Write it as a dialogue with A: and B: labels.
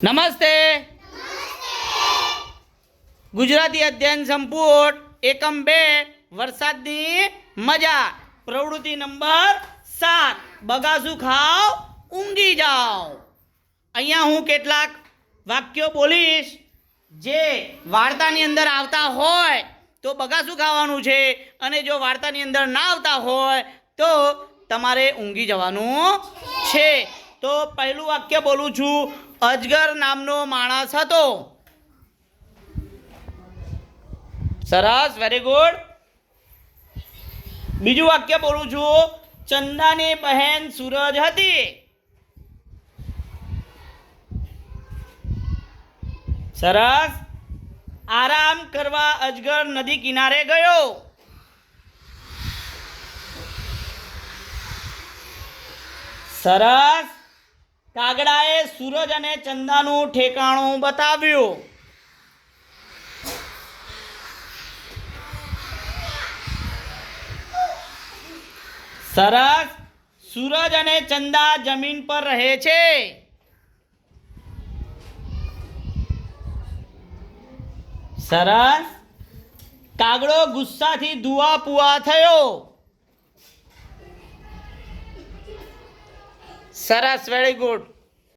A: નમસ્તે. ગુજરાતી અધ્યયન સંપૂર્ણ એકમ બે વરસાદની મજા. પ્રવૃત્તિ નંબર સાત બગાસું ખાવ ઊંઘી જાઓ અહીંયા હું કેટલાક વાક્યો બોલીશ. જે વાર્તાની અંદર આવતા હોય તો બગાસું ખાવાનું છે અને જો વાર્તાની અંદર ના આવતા હોય તો તમારે ઊંઘી જવાનું છે. તો પહેલું વાક્ય બોલું છું, અજગર નામનો માણસ હતો. સરસ વેરી ગુડ બીજું વાક્ય બોલું છું, ચંદાની બહેન સૂરજ હતી. સરસ. આરામ કરવા અજગર નદી કિનારે ગયો. સરસ. કાગડાએ સૂરજ અને ચંદાનું ઠેકાણું બતાવ્યું. સરસ. સૂરજ અને ચંદા જમીન પર રહે છે. સરસ. કાગડો ગુસ્સાથી ધુઆ પુઆ થયો. સરસ વેરી ગુડ